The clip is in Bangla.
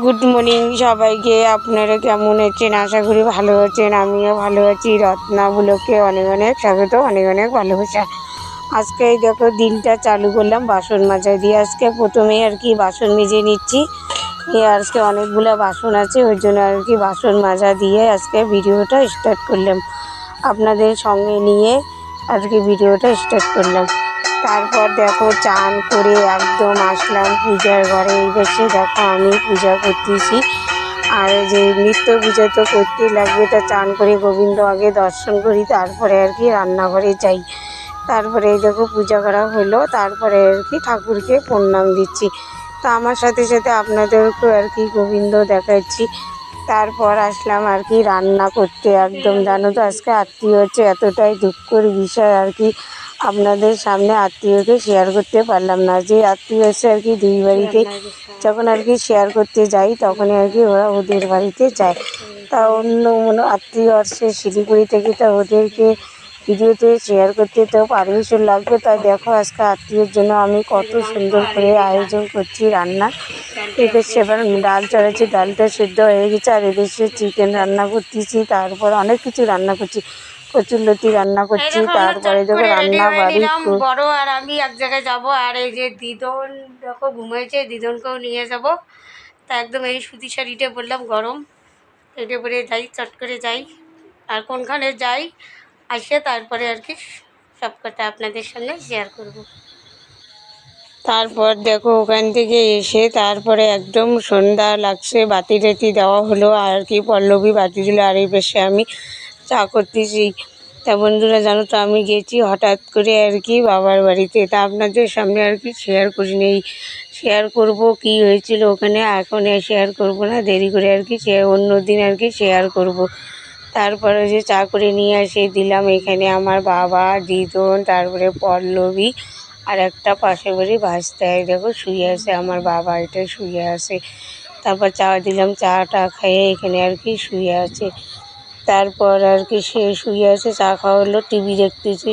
গুড মর্নিং সবাইকে। আপনারা কেমন আছেন? আশা করি ভালো আছেন, আমিও ভালো আছি। রত্নাগুলোকে অনেক অনেক স্বাগত, অনেক অনেক ভালোবাসা। আজকে দেখো, দিনটা চালু করলাম বাসন মাজা দিয়ে। আজকে প্রথমে আর কি বাসন মেজে নিচ্ছি। আজকে অনেকগুলো বাসন আছে, ওই জন্য আর কি বাসন মাজা দিয়ে আজকে ভিডিওটা স্টার্ট করলাম। আপনাদের সঙ্গে নিয়ে আজকে ভিডিওটা স্টার্ট করলাম। তারপর দেখো চান করে একদম আসলাম, পূজার ঘরে এই দেখো আমি পূজা করতেছি। আর যে নিত্য পূজা তো করতেই লাগবে, তা চান করে গোবিন্দ আগে দর্শন করি, তারপরে আর কি রান্নাঘরে যাই। তারপরে এই দেখো পূজা করা হলো তারপরে আর কি ঠাকুরকে প্রণাম দিচ্ছি। তো আমার সাথে সাথে আপনাদেরকেও আর কি গোবিন্দ দেখাচ্ছি। তারপর আসলাম আর কি রান্না করতে, একদম জানো তো আজকে আত্মীয় হচ্ছে, এতটাই দুঃখের বিষয় আর কি। আপনাদের সামনে আত্মীয়কে শেয়ার করতে পারলাম না। যে আত্মীয় এসে আর কি দুই বাড়িতে যখন আর কি শেয়ার করতে যাই তখনই আর কি ওরা ওদের বাড়িতে যায়। তা অন্য কোনো আত্মীয় আসছে শিলিগুড়ি থেকে, তা ওদেরকে ভিডিওতে শেয়ার করতে তো পারমিশন লাগবে। তাই দেখো আজকে আত্মীয়র জন্য আমি কত সুন্দর করে আয়োজন করছি রান্না। এদেশে এবার ডাল চড়াচ্ছি, ডালটা সেদ্ধ হয়ে গেছে, আর এদেশে চিকেন রান্না করতেছি, তারপর অনেক কিছু রান্না করছি। কচুরলতি রান্না করছি তারপরে দেখো রান্না বাড়ি বড় আর আমি এক জায়গায় যাব আর এই যে দিদন দেখো ঘুমাইছে দিদনকেও নিয়ে যাব। তা একদম এই সুতি শাড়িটা বললাম গরম এটা পরে যাই চট করে যাই। আর কোনখানে যাই আসে তারপরে আর কি সব কথা আপনাদের সঙ্গে শেয়ার করব। তারপর দেখো ওখান থেকে এসে তারপরে একদম সন্ধ্যা লাগছে বাতি টাতি দেওয়া হলো আর কি পল্লবী বাতি দিল আর এই পাশে আমি চা করতেছি। তা বন্ধুরা, জানো তো আমি গেছি হঠাৎ করে আর কি বাবার বাড়িতে। তা আপনাদের সামনে আর কি শেয়ার করি নেই। শেয়ার করব কি হয়েছিল ওখানে, এখন শেয়ার করব না। দেরি করে আর কি শেয়ার অন্য দিন আর কি শেয়ার করব। তারপরে যে চা করে নিয়ে এসে দিলাম এখানে আমার বাবা, দিদন, তারপরে পল্লবী আর একটা পাশের বাড়ি হয় দেখো শুয়ে আছে আমার বাবা, এটা শুয়ে আছে। তারপর চা দিলাম, চাটা খেয়ে এখানে আর কি শুয়ে আছে। তারপর আর কি সে শুয়ে আছে চা খাওয়া হলো টিভি দেখতেছি